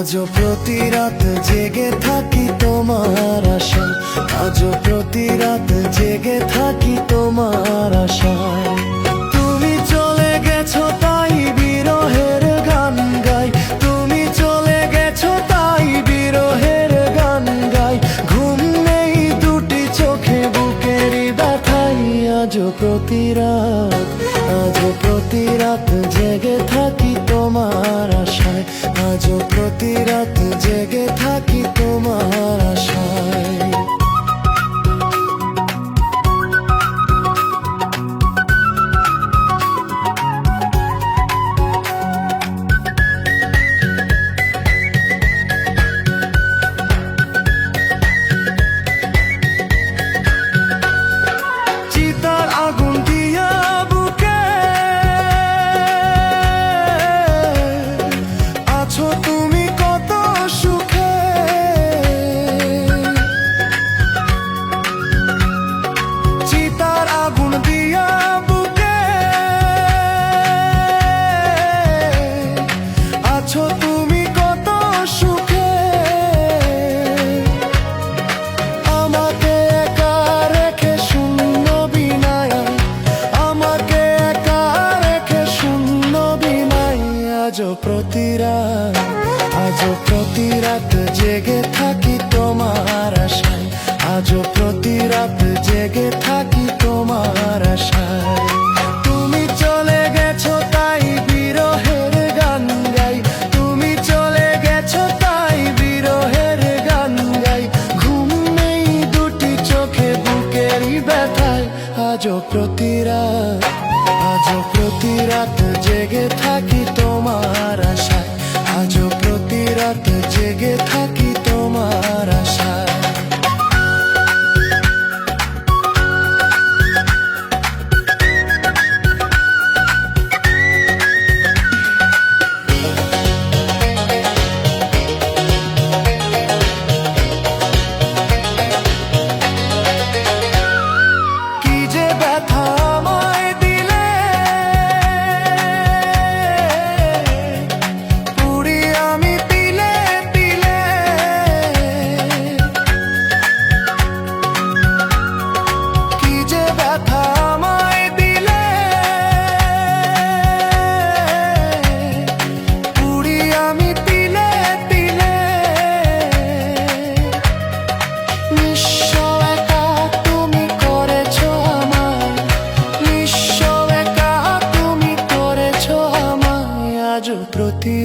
আজও প্রতি রাত জেগে থাকি তোমার আশা। আজও প্রতি রাত জেগে থাকি তোমার আশায় তুমি চলে গেছো তাই বিরহের গান গাই। তুমি চলে গেছো তাই বিরহের গান গাই। ঘুম নেই দুটি চোখে, বুকেরই ব্যথাই আজও প্রতি রাত আজও প্রতি রাত জেগে থাকি তোমার আশায়। আজও প্রতি রাত জেগে থাকি তোমার আশায়। আজও প্রতি রাত আজও প্রতি রাত জেগে থাকি তোমার আশায়। আজও প্রতি রাত জেগে থাকি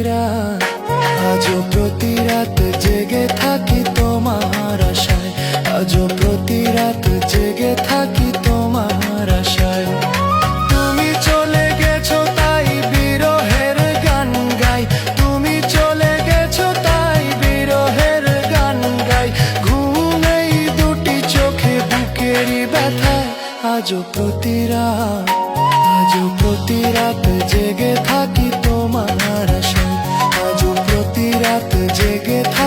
রাত আজও প্রতি রাত জেগে থাকি তোমার আশায়। আজও প্রতি রাত জেগে থাকি তোমার আশায়। তুমি চলে গেছো তাই বিরহের গান গাই। তুমি চলে গেছো তাই বিরহের গান গাই। ঘুমেই দুটি চোখে বুকেরই ব্যথায় আজও প্রতি রাত আজও প্রতি রাত জেগে থাকি তোমার আশায়